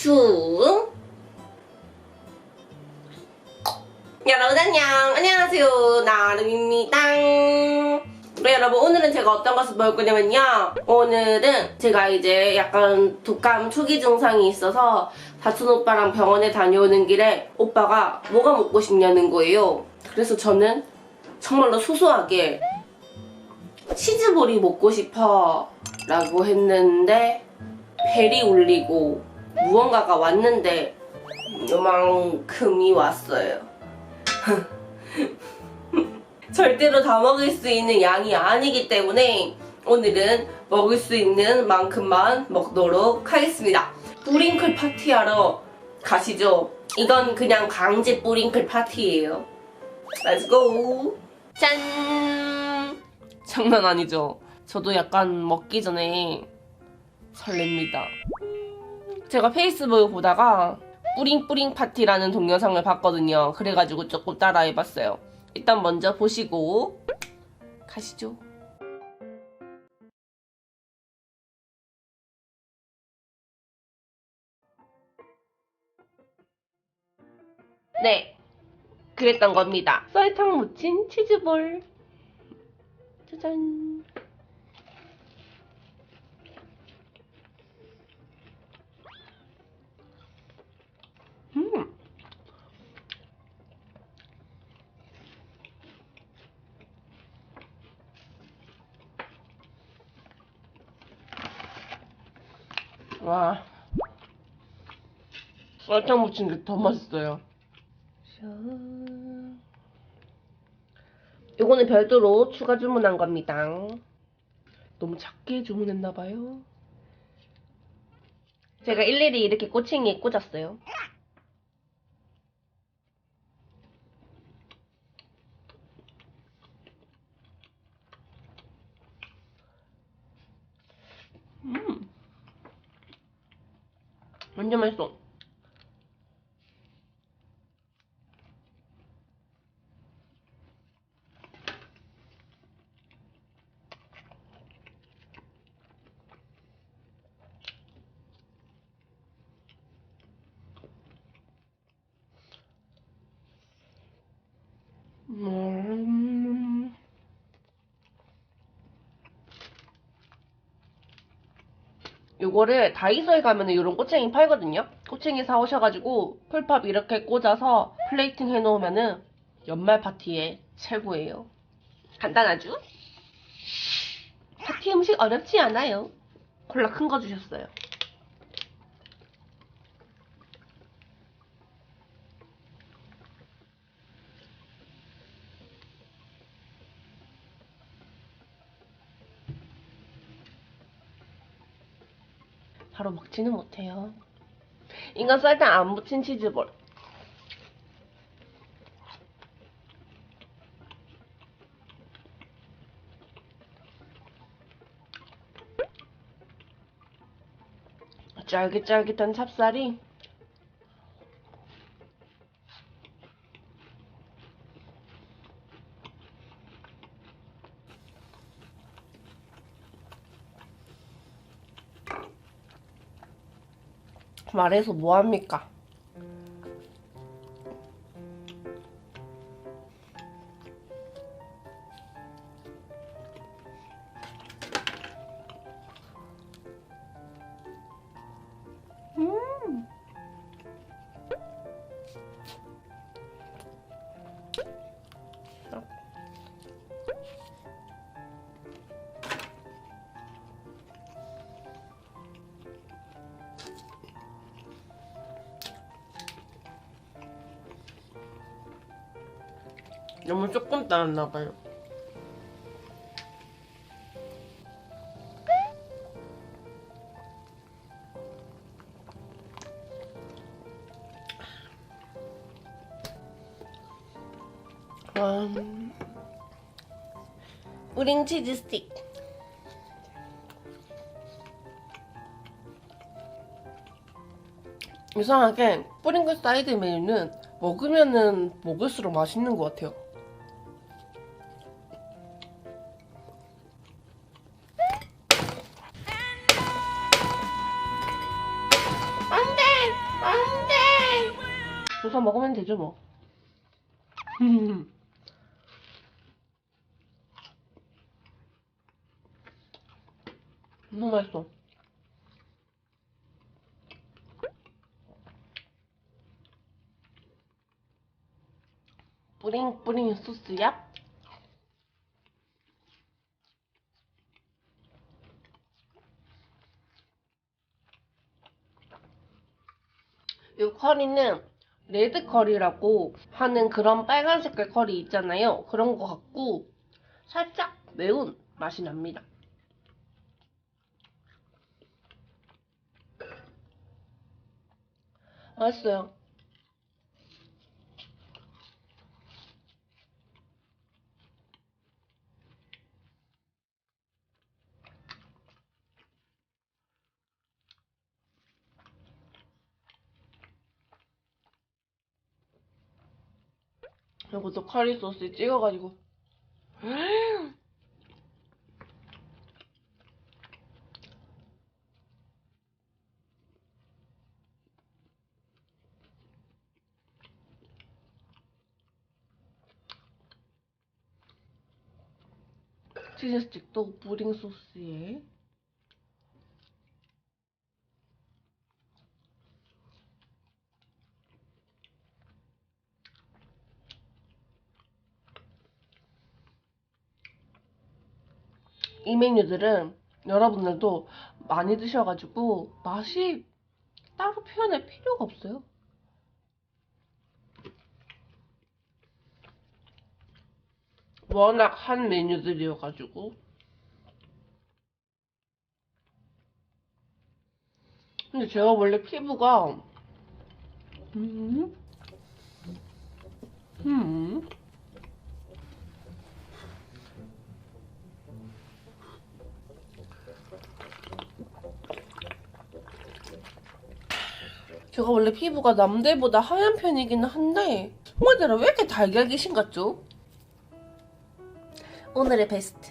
춤. 여러분 안녕. 안녕하세요. 나름입니다. 네, 여러분 오늘은 제가 어떤 것을 먹을 거냐면요. 오늘은 제가 이제 약간 독감 초기 증상이 있어서 다툰 오빠랑 병원에 다녀오는 길에 오빠가 뭐가 먹고 싶냐는 거예요. 그래서 저는 정말로 소소하게 치즈볼이 먹고 싶어 라고 했는데 벨이 울리고 무언가가 왔는데 요만큼이 왔어요. 절대로 다 먹을 수 있는 양이 아니기 때문에 오늘은 먹을 수 있는 만큼만 먹도록 하겠습니다. 뿌링클 파티하러 가시죠. 이건 그냥 강제 뿌링클 파티예요. 렛츠고! 짠! 장난 아니죠? 저도 약간 먹기 전에 설렙니다. 제가 페이스북 보다가 뿌링뿌링 파티라는 동영상을 봤거든요. 그래가지고 조금 따라해봤어요. 일단 먼저 보시고 가시죠. 네, 그랬던 겁니다. 설탕 묻힌 치즈볼. 짜잔. 음. 와. 설탕 묻힌 게 더 맛있어요. 짠. 요거는 별도로 추가 주문한 겁니다. 너무 작게 주문했나봐요. 제가 일일이 이렇게 꼬챙이에 꽂았어요. 완전 맛있어. 음. 요거를 다이소에 가면 이런 꼬챙이 팔거든요. 꼬챙이 사오셔가지고 풀팝 이렇게 꽂아서 플레이팅 해놓으면은 연말 파티에 최고예요. 간단하죠? 파티 음식 어렵지 않아요. 콜라 큰 거 주셨어요. 바로 먹지는 못해요. 이건 설탕 안 묻힌 치즈볼. 쫄깃쫄깃한 찹쌀이 말해서 뭐합니까? 너무 조금 따랐나봐요. 와. 우링 치즈 스틱. 이상하게 뿌링글 사이드 메뉴는 먹으면은 먹을수록 맛있는 것 같아요. 되죠 뭐. 너무 맛있어. 뿌링 뿌링 소스야? 이 커리는 레드 커리라고 하는 그런 빨간 색깔 커리 있잖아요. 그런 거 같고 살짝 매운 맛이 납니다. 맛있어요. 이것도 커리 소스에 찍어가지고. 치즈 스틱도 pudding 소스에 이 메뉴들은 여러분들도 많이 드셔가지고 맛이 따로 표현할 필요가 없어요. 워낙 한 메뉴들이어가지고. 근데 제가 원래 피부가 음, 음, 제가 원래 피부가 남들보다 하얀 편이기는 한데 정말대로 왜 이렇게 달걀 귀신 같죠? 오늘의 베스트.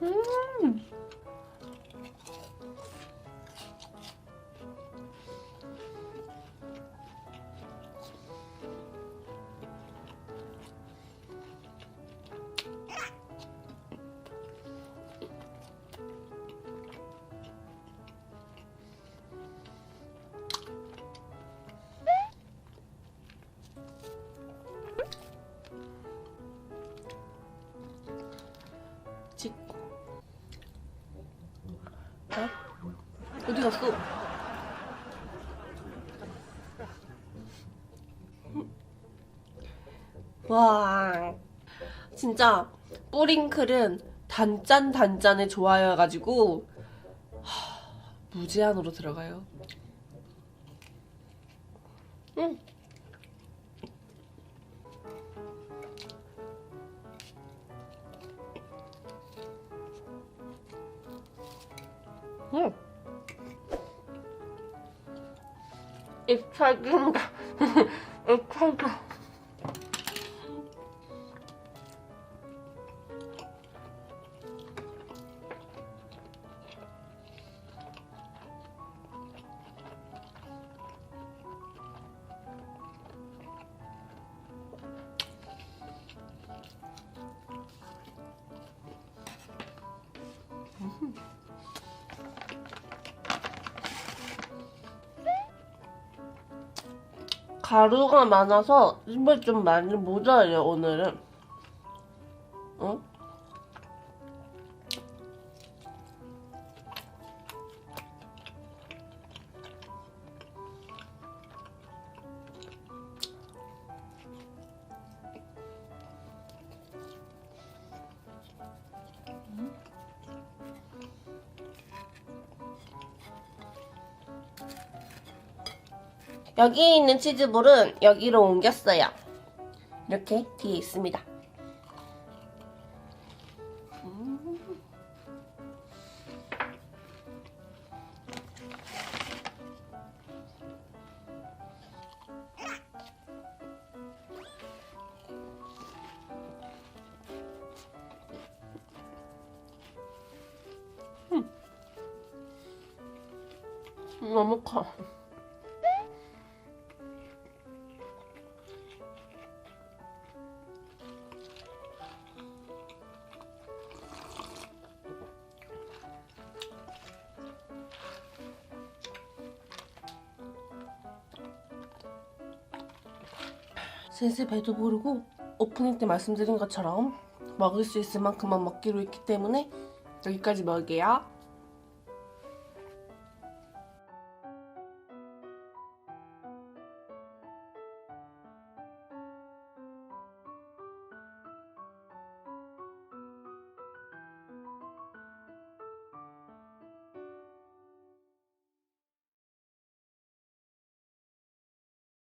음. 갔어? 와, 진짜 뿌링클은 단짠 단짠에 좋아해가지고 하, 무제한으로 들어가요. 응. 응. 입찰긴다. 입찰겨. 가루가 많아서 입에 좀 많이 모자라요 오늘은. 응? 여기 있는 치즈볼은 여기로 옮겼어요. 이렇게 뒤에 있습니다. 음. 너무 커. 슬슬 배도 부르고 오프닝 때 말씀드린 것처럼 먹을 수 있을 만큼만 먹기로 했기 때문에 여기까지 먹을게요.